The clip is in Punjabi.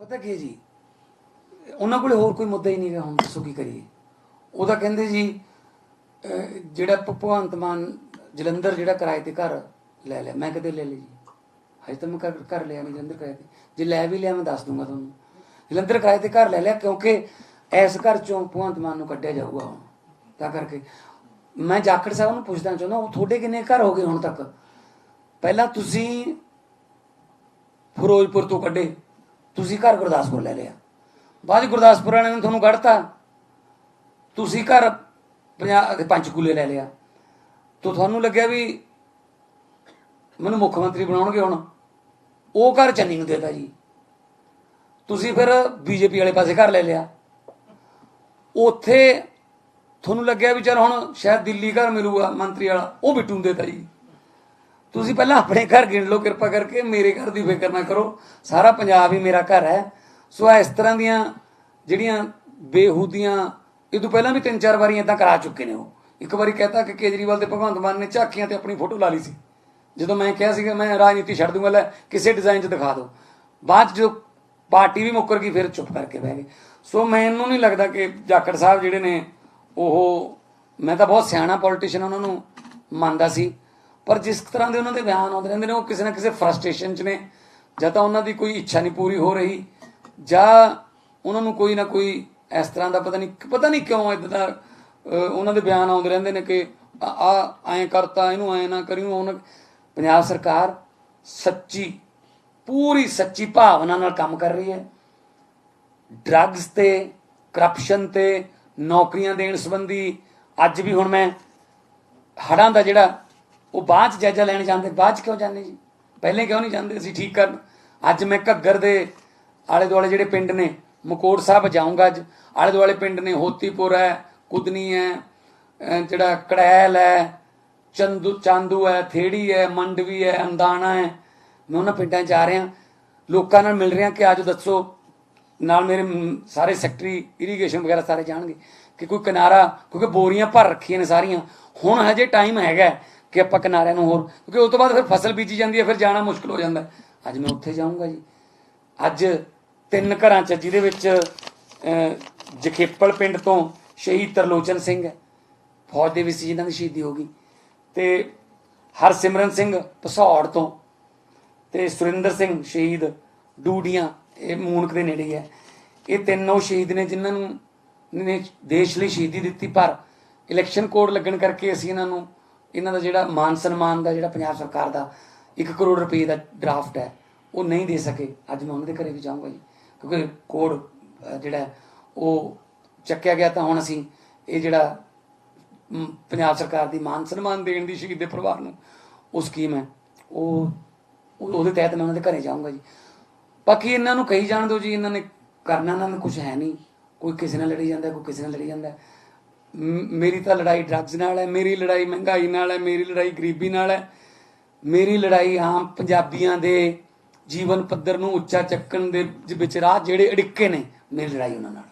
ਪਤਾ ਕੀ ਜੀ? ਉਹਨਾਂ ਕੋਲੇ ਹੋਰ ਕੋਈ ਮੁੱਦਾ ਹੀ ਨਹੀਂ ਰਿਹਾ ਹੁਣ ਦੱਸੋ ਕੀ ਕਰੀਏ? ਉਹਦਾ ਕਹਿੰਦੇ ਜੀ ਜਿਹੜਾ ਭਗਵੰਤ ਮਾਨ ਜਲੰਧਰ ਜਿਹੜਾ ਕਿਰਾਏ ਤੇ ਘਰ ਲੈ ਲਿਆ, ਮੈਂ ਕਦੇ ਲੈ ਲਈ ਜੀ। ਹਜੇ ਤਾਂ ਮੈਂ ਘਰ ਘਰ ਲਿਆ ਨਹੀਂ ਜਲੰਧਰ ਕਿਰਾਏ ਤੇ। ਜੇ ਲੈ ਵੀ ਲਿਆ ਮੈਂ ਦੱਸ ਦੂੰਗਾ ਤੁਹਾਨੂੰ। ਜਲੰਧਰ ਕਿਰਾਏ ਤੇ ਘਰ ਲੈ ਲਿਆ, ਕਿਉਂਕਿ ਇਸ ਘਰ ਚੋਂ ਭਗਵੰਤ ਮਾਨ ਨੂੰ ਕੱਢਿਆ ਜਾਊਗਾ ਹੁਣ। ਤਾਂ ਕਰਕੇ ਮੈਂ ਜਾਖੜ ਸਾਹਿਬ ਨੂੰ ਪੁੱਛਣਾ ਚਾਹੁੰਦਾ, ਉਹ ਤੁਹਾਡੇ ਕਿੰਨੇ ਘਰ ਹੋ ਗਏ ਹੁਣ ਤੱਕ? ਪਹਿਲਾਂ ਤੁਸੀਂ ਫਿਰੋਜ਼ਪੁਰ ਤੋਂ ਕੱਢੇ। ਤੁਸੀਂ ਘਰ ਗੁਰਦਾਸਪੁਰ ਲੈ ਲਿਆ। ਬਾਅਦ 'ਚ ਗੁਰਦਾਸਪੁਰ ਵਾਲਿਆਂ ਨੇ ਤੁਹਾਨੂੰ ਕੱਢਤਾ। ਤੁਸੀਂ ਘਰ ਪੰਜਾਬ ਪੰਚਕੂਲੇ ਲੈ ਲਿਆ। ਤੋ ਤੁਹਾਨੂੰ ਲੱਗਿਆ ਵੀ ਮੈਨੂੰ ਮੁੱਖ ਮੰਤਰੀ ਬਣਾਉਣਗੇ ਹੁਣ। ਉਹ ਘਰ ਚੰਨੀ ਨੂੰ ਦੇਤਾ ਜੀ। ਤੁਸੀਂ ਫਿਰ ਬੀਜੇਪੀ ਵਾਲੇ ਪਾਸੇ ਘਰ ਲੈ ਲਿਆ। ਉੱਥੇ ਤੁਹਾਨੂੰ ਲੱਗਿਆ ਵੀ ਚਲ ਹੁਣ ਸ਼ਾਇਦ ਦਿੱਲੀ ਘਰ ਮਿਲੂਗਾ ਮੰਤਰੀ ਵਾਲਾ, ਉਹ ਬਿੱਟੂ ਨੂੰ ਦੇਤਾ ਜੀ। ਤੁਸੀਂ ਪਹਿਲਾਂ ਆਪਣੇ ਘਰ ਗਿਣ ਲਓ, ਕਿਰਪਾ ਕਰਕੇ ਮੇਰੇ ਘਰ ਦੀ ਫਿਕਰ ਨਾ ਕਰੋ। ਸਾਰਾ ਪੰਜਾਬ ਹੀ ਮੇਰਾ ਘਰ ਹੈ। ਸੋ ਇਸ ਤਰ੍ਹਾਂ ਦੀਆਂ ਜਿਹੜੀਆਂ ਬੇਹੂਦੀਆਂ, ਇਹ ਤੋਂ ਪਹਿਲਾਂ ਵੀ ਤਿੰਨ ਚਾਰ ਵਾਰੀ ਇਦਾਂ ਕਰਾ ਚੁੱਕੇ ਨੇ ਉਹ। ਇੱਕ ਵਾਰੀ ਕਹਤਾ ਕਿ ਕੇਜਰੀਵਾਲ ਤੇ ਭਗਵੰਤ ਮਾਨ ਨੇ ਝਾਕੀਆਂ ਤੇ ਆਪਣੀ ਫੋਟੋ ਲਾ ਲਈ ਸੀ। ਜਦੋਂ ਮੈਂ ਕਿਹਾ ਸੀਗਾ, ਮੈਂ ਰਾਜਨੀਤੀ ਛੱਡ ਦੂੰਗਾ, ਲੈ ਕਿਸੇ ਡਿਜ਼ਾਈਨ 'ਚ ਦਿਖਾ ਦਿਓ। ਬਾਅਦ 'ਚ ਜੋ ਪਾਰਟੀ ਵੀ ਮੁੱਕਰ ਗਈ, ਫਿਰ ਚੁੱਪ ਕਰਕੇ ਬਹਿ ਗਏ। ਸੋ ਮੈਨੂੰ ਨਹੀਂ ਲੱਗਦਾ ਕਿ ਜਾਖੜ ਸਾਹਿਬ ਜਿਹੜੇ ਨੇ, ਉਹ ਮੈਂ ਤਾਂ ਬਹੁਤ ਸਿਆਣਾ ਪੋਲੀਟੀਸ਼ੀਅਨ ਉਹਨਾਂ ਨੂੰ ਮੰਨਦਾ ਸੀ। ਪਰ ਜਿਸ ਤਰ੍ਹਾਂ ਦੇ ਉਹਨਾਂ ਦੇ ਬਿਆਨ ਆਉਂਦੇ ਰਹਿੰਦੇ ਨੇ, ਉਹ ਕਿਸੇ ਨਾ ਕਿਸੇ ਫਰਸਟ੍ਰੇਸ਼ਨ 'ਚ ਨੇ। ਜਾਂ ਤਾਂ ਉਹਨਾਂ ਦੀ ਕੋਈ ਇੱਛਾ ਨਹੀਂ ਪੂਰੀ ਹੋ ਰਹੀ, ਜਾਂ ਉਹਨਾਂ ਨੂੰ ਕੋਈ ਨਾ ਕੋਈ ਇਸ ਤਰ੍ਹਾਂ ਦਾ ਪਤਾ ਨਹੀਂ ਪਤਾ ਨਹੀਂ ਕਿਉਂ ਇਦਾਂ ਦਾ ਉਹਨਾਂ ਦੇ ਬਿਆਨ ਆਉਂਦੇ ਰਹਿੰਦੇ ਨੇ ਕਿ ਆ ਐਂ ਕਰਤਾ, ਇਹਨੂੰ ਐਂ ਨਾ ਕਰਿਓ ਉਹਨਾਂ ਪੰਜਾਬ ਸਰਕਾਰ ਸੱਚੀ, ਪੂਰੀ ਸੱਚੀ ਭਾਵਨਾ ਨਾਲ ਕੰਮ ਕਰ ਰਹੀ ਹੈ। ਡਰੱਗਸ ਤੇ ਕਰਪਸ਼ਨ ਤੇ, ਨੌਕਰੀਆਂ ਦੇਣ ਸੰਬੰਧੀ ਅੱਜ ਵੀ ਹੁਣ ਮੈਂ ਹੜਾਂ ਦਾ ਜਿਹੜਾ ਉਹ ਬਾਅਦ ਚ ਜਾਇਜ਼ਾ ਲੈਣ ਜਾਂਦੇ, ਬਾਅਦ ਚ ਕਿਉਂ ਜਾਂਦੇ ਜੀ? ਪਹਿਲੇ ਕਿਉਂ ਨਹੀਂ ਜਾਂਦੇ ਅਸੀਂ ਠੀਕ ਕਰਨ? ਅੱਜ ਮੈਂ ਘੱਗਰ ਦੇ ਆਲੇ ਦੁਆਲੇ ਜਿਹੜੇ ਪਿੰਡ ਨੇ, ਮਕੋੜ ਸਾਹਿਬ ਜਾਊਂਗਾ ਅੱਜ। ਆਲੇ ਦੁਆਲੇ ਪਿੰਡ ਨੇ, ਹੋਤੀਪੁਰ ਹੈ, ਕੁਦਨੀ ਹੈ ਜਿਹੜਾ ਕੜੈਲ ਹੈ, ਚੰਦੂ, ਚਾਂਦੂ ਹੈ, ਥੇੜੀ ਹੈ, ਮੰਡਵੀ ਹੈ, ਅੰਦਾਣਾ ਹੈ। ਮੈਂ ਉਹਨਾਂ ਪਿੰਡਾਂ 'ਚ ਜਾ ਰਿਹਾ। ਲੋਕਾਂ ਨਾਲ ਮਿਲ ਰਿਹਾ ਕਿ ਅੱਜ ਦੱਸੋ। ਨਾਲ ਮੇਰੇ ਸਾਰੇ ਸੈਕਟਰੀ ਇਰੀਗੇਸ਼ਨ ਵਗੈਰਾ ਸਾਰੇ ਜਾਣਗੇ ਕਿ ਕੋਈ ਕਿਨਾਰਾ, ਕਿਉਂਕਿ ਬੋਰੀਆਂ ਭਰ ਰੱਖੀਆਂ ਨੇ ਸਾਰੀਆਂ। ਹੁਣ ਹਜੇ ਟਾਈਮ ਹੈਗਾ। ਕਿ ਆਪਾਂ ਕਿਨਾਰਿਆਂ ਨੂੰ ਹੋਰ, ਕਿਉਂਕਿ ਉਸ ਤੋਂ ਬਾਅਦ ਫਿਰ ਫਸਲ ਬੀਜੀ ਜਾਂਦੀ ਹੈ, ਫਿਰ ਜਾਣਾ ਮੁਸ਼ਕਲ ਹੋ ਜਾਂਦਾ ਅੱਜ ਮੈਂ ਉੱਥੇ ਜਾਊਂਗਾ ਜੀ। ਅੱਜ ਤਿੰਨ ਘਰਾਂ 'ਚ, ਜਿਹਦੇ ਵਿੱਚ ਜਖੇਪਲ ਪਿੰਡ ਤੋਂ ਸ਼ਹੀਦ ਤਰਲੋਚਨ ਸਿੰਘ ਹੈ। ਫੌਜ ਦੇ ਵਿੱਚ ਸੀ ਜਿਨ੍ਹਾਂ ਦੀ ਸ਼ਹੀਦੀ ਹੋ ਗਈ। ਤੇ ਹਰਸਿਮਰਨ ਸਿੰਘ ਪਸੌੜ ਤੋਂ ਤੇ ਸੁਰਿੰਦਰ ਸਿੰਘ ਸ਼ਹੀਦ ਡੂਡੀਆਂ, ਇਹ ਮੂਨਕ ਦੇ ਨੇੜੇ ਹੈ ਇਹ ਤਿੰਨੋਂ ਸ਼ਹੀਦ ਨੇ ਜਿਨ੍ਹਾਂ ਨੂੰ, ਨੇ ਦੇਸ਼ ਲਈ ਸ਼ਹੀਦੀ ਦਿੱਤੀ, ਪਰ ਇਲੈਕਸ਼ਨ ਕੋਡ ਲੱਗਣ ਕਰਕੇ ਅਸੀਂ ਇਹਨਾਂ ਨੂੰ ਇਹਨਾਂ ਦਾ ਜਿਹੜਾ ਮਾਨ ਸਨਮਾਨ ਦਾ ਜਿਹੜਾ ਪੰਜਾਬ ਸਰਕਾਰ ਦਾ 1 ਕਰੋੜ ਰੁਪਏ ਦਾ ਡਰਾਫਟ ਹੈ, ਉਹ ਨਹੀਂ ਦੇ ਸਕੇ। ਅੱਜ ਮੈਂ ਉਹਨਾਂ ਦੇ ਘਰੇ ਵੀ ਜਾਊਂਗਾ ਜੀ। ਕਿਉਂਕਿ ਕੋਡ ਜਿਹੜਾ ਉਹ ਚੱਕਿਆ ਗਿਆ ਤਾਂ ਹੁਣ ਅਸੀਂ ਇਹ ਜਿਹੜਾ ਪੰਜਾਬ ਸਰਕਾਰ ਦੀ ਮਾਨ ਸਨਮਾਨ ਦੇਣ ਦੀ ਸ਼ਹੀਦ ਦੇ ਪਰਿਵਾਰ ਨੂੰ, ਉਹ ਸਕੀਮ ਹੈ। ਉਹ ਉਹਦੇ ਤਹਿਤ ਮੈਂ ਉਹਨਾਂ ਦੇ ਘਰੇ ਜਾਊਂਗਾ ਜੀ। ਬਾਕੀ ਇਹਨਾਂ ਨੂੰ ਕਹੀ ਜਾਣ ਦਿਓ ਜੀ, ਇਹਨਾਂ ਨੇ ਕਰਨਾ, ਇਹਨਾਂ ਨੂੰ ਕੁਝ ਹੈ ਨਹੀਂ। ਕੋਈ ਕਿਸੇ ਨਾਲ ਲੜੀ ਜਾਂਦਾ, ਕੋਈ ਕਿਸੇ ਨਾਲ ਲੜੀ ਜਾਂਦਾ। ਮੇਰੀ ਤਾਂ ਲੜਾਈ ਡਰੱਗਸ ਨਾਲ ਹੈ, ਮੇਰੀ ਲੜਾਈ ਮਹਿੰਗਾਈ ਨਾਲ ਹੈ, ਮੇਰੀ ਲੜਾਈ ਗਰੀਬੀ ਨਾਲ ਹੈ। ਮੇਰੀ ਲੜਾਈ ਆਮ ਪੰਜਾਬੀਆਂ ਦੇ ਜੀਵਨ ਪੱਧਰ ਨੂੰ ਉੱਚਾ ਚੱਕਣ ਦੇ ਵਿੱਚ ਰਾਹ ਜਿਹੜੇ ਅੜਿੱਕੇ ਨੇ, ਮੇਰੀ ਲੜਾਈ ਉਹਨਾਂ ਨਾਲ।